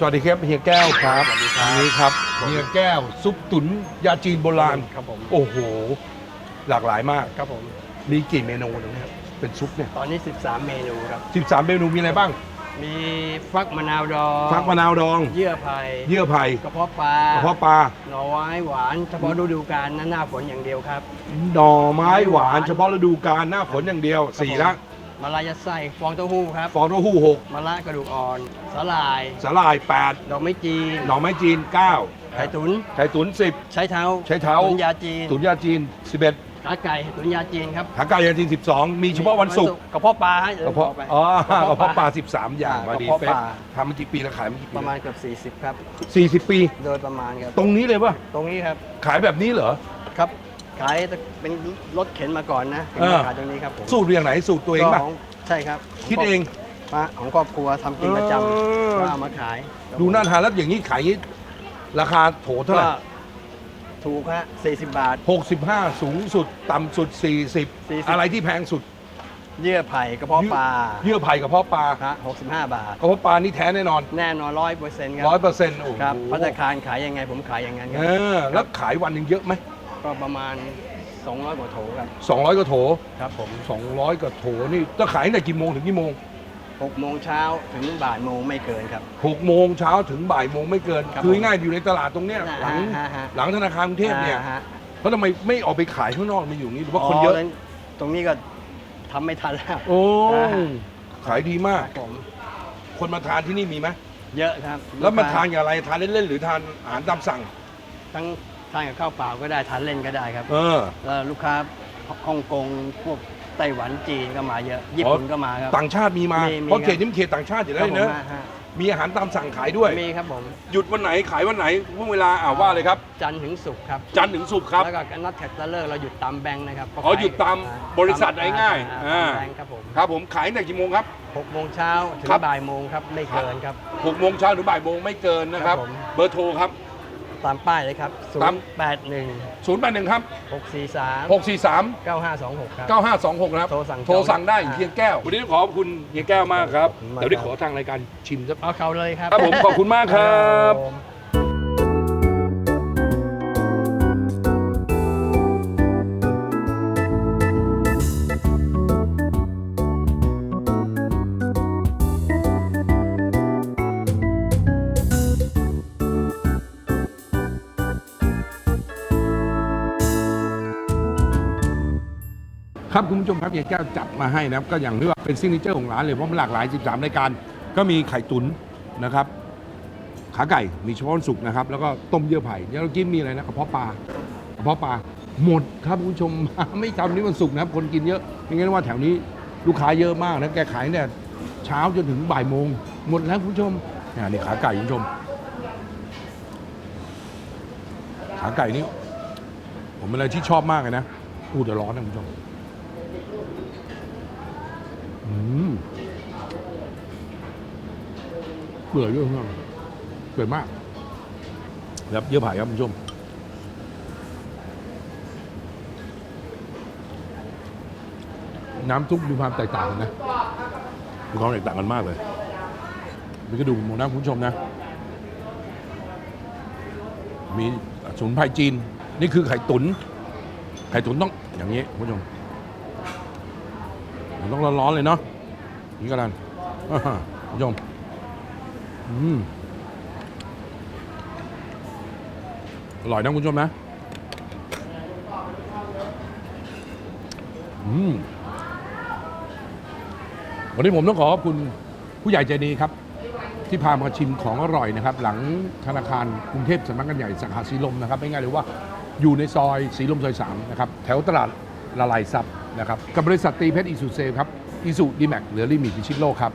สวัสดีครับเฮียแก้วครับสวัสดีครับอันนี้ครับเฮียแก้ว ซุปตุ๋นยาจีนโบราณ ครับผมโอ้โห หลากหลายมาก ครับผม มีกี่เมนูนะครับ เป็นซุปเนี่ยตอนนี้ 13 เมนูครับ 13 เมนูมีอะไรบ้าง มีฟักมะนาวดองฟักมะนาวดอง เยื่อไผ่เยื่อไผ่กระเพาะปลากระเพาะปลาหน่อไม้หวาน เฉพาะฤดูกาลหน้าฝนอย่างเดียวครับหน่อไม้หวานหวานเฉพาะฤดูกาลหน้าฝนอย่างเดียวสี่ละมะระยัดไส้ฟองเต้าหู้ครับฟองเต้าหู้หกมะระกระดูกอ่อนสาหร่าย สาหร่ายแปดดอกไม้จีนหน่อไม้จีนเก้าไข่ตุ๋นไข่ตุ๋นสิบ ใช้เท้าใช้เท้า ตุ๋นยาจีนตุ๋นยาจีนสิบเอ็ดขาไก่ตุ๋นยาจีนครับขาไก่ยาจีนสิบสองมีเฉพาะวันศุกร์กระเพาะปลาฮะกระเพาะไปอ๋อกระเพาะปลาสิบสามอย่างอ่ามาดีกระเพาะเป๊ะปลาทำมากี่ปีแล้วขายมากี่ปีประมาณเกือบ40ครับสี่สิบปี โดยประมาณครับ ตรงนี้เลยป่ะตรงนี้ครับ ขายแบบนี้เหรอครับ ขายเป็นรถเข็นมาก่อนนะถึงเออมาขายตรงนี้ครับผมสูตรเรียงไหนสูตรตัวเองป่ะ ก็ขใช่ครับคิดเองมาของครอบครัวทำกินประจเออำก็เอามาขายดูน่าทานแล้วอย่างนี้ขายราคาโถเท่าไหร่ก็ถูกฮะ40 บาท 65 สูงสุด ต่ำสุด 40 40 อะไรที่แพงสุดเยื่อไผ่กระเพาะปลาเยื่อไผ่กับเพาะปลาฮะ65 บาท กระเพาะปลานี่แท้แน่นอนแน่นอนร้อยเปอร์เซ็นต์ครัร้อยเปอร์เซ็นต์โอ้โหครับพัตตาคารขายยังไงผมขายอย่างนั้นคเอรับอแล้วขายวันหนึ่งเยอะไหม ก็ประมาณ 200กว่าโถครับ200กว่าโถ ครับผม200กว่าโถนี่จะขายตั้งแต่กี่โมงถึงกี่โมง6โมงเช้าถึงบ่ายโมงไม่เกินครับ 6 โมงเช้าถึงบ่ายโมงไม่เกิน ครับคือผมง่ายอยู่ในตลาดตรงเนี้ยหลังฮะฮะ หลังธนาคารกรุงเทพเนี่ย อ่าฮะเพราะทำไมไม่ออกไปขายข้างนอกมาอยู่นี่หรือว่าคนเยอะแล้วตรงนี้ก็ทำไม่ทันแล้ว โอ้อ่าขายดีมากครับผมคนมาทานที่นี่มีไหมเยอะครับแล้วมาลูกทาค้นกับอะไรทานเล่นๆหรือทานอาหารตามสั่งทั้ง ทานกับข้าวเปล่าก็ได้ทานเล่นก็ได้ครับเออแล้วลูกค้าฮ่องกงพวกไต้หวันจีนก็มาเยอะญี่ปุ่นก็มาครับ ต่างชาติมีมามีมีเพราะครับ เขตนี้มันเขตต่างชาติอยู่คแล้รัวบผมเนอะฮะฮะมีอาหารตามสั่งขายด้วย มีครับผมหยุดวันไหนขายวันไหนเมื่อเวลาอ่าว่าเลยครับ จันทร์ถึงศุกร์ครับ จันทร์ถึงศุกร์ครับ แล้วก็นัดแท็กเตอร์เราหยุดตามแบงค์นะครับอ๋อหยุดตามอ่บริษัทง่ายๆตามอ่าตามแบงค์ครับผมครับผมขายตั้งแต่กี่โมงครับ หกโมงเช้าถึงครับ บ่ายโมงครับไม่เกินครับหกโมงเช้าถึงบ่ายโมงไม่เกินนะครับ ครับผม เบอร์โทรครับ ตามป้ายเลยครับตาม0 8 1 0 8 1 ครับ 6 4 3 6 4 3 9 5 2 6 ครับ 9526 นะครับ โทรสั่งโทรสั่งได้อ่าเฮียแก้ว วันนี้ต้องขอบคุณเฮียแก้วมากครับขอบคุณมาก เดี๋ยวได้ครับขอทางรายการชิมสัก เอาเขาเลยครับ ครับผมขอบคุณมากครับ ผม ครับคุณผู้ชมครับเฮียแก้วจัดมาให้นะครับก็อย่างที่ว่าเป็นซิกเนเจอร์ของร้านเลยเพราะมันหลากหลาย 13รายการก็มีไข่ตุ๋นนะครับ ขาไก่มีเฉพาะวันศุกร์นะครับ แล้วก็ต้มเยื่อไผ่เดี๋ยวเรากินมีอะไรนะกระเพาะปลากระเพาะปลาหมดครับคุณผู้ชมไม่ทำนี้วันศุกนะครับคนกินเยอะไม่งั้นว่าแถวนี้ลูกค้าเยอะมากนะแกขายเนี่ยเช้าจนถึงบ่ายโมง หมดแล้วคุณผู้ชมนี่ขาไก่คุณผู้ชม ขาไก่นี่ผมเป็นอะไรที่ชอบมากเลยนะอู้แต่ร้อนนะคุณผู้ชม เปื่อยด้วยครับเปื่อยมากครับเยื่อไผ่ครับคุณผู้ชมน้ำซุปมีความแตกต่างกันนะมีความแตกต่างกันมากเลยมีกระดูกหมูนะคุณผู้ชมนะ มีสมุนไพรจีน นี่คือไข่ตุนไข่ตุนต้องอย่างนี้คุณผู้ชม มันต้องร้อนๆเลยเนาะนี่ก็แล้วกันอ่าฮะคุณผู้ชมอืมอร่อยนะคุณผู้ชมนะอืมวันนี้ผมต้องขอขอบคุณผู้ใหญ่ใจดีครับ ที่พามาชิมของอร่อยนะครับ หลังธนาคารกรุงเทพสำนักงานใหญ่สาขาสีลมนะครับไม่ง่ายเลยว่าอยู่ในซอยสีลมซอยสามนะครับ แถวตลาดละลายซับ นะครับกับบริษัทตีเพชรอิสุเซครับอิสุดีแม็กเหลือลิมิตพิชิตโลกครับ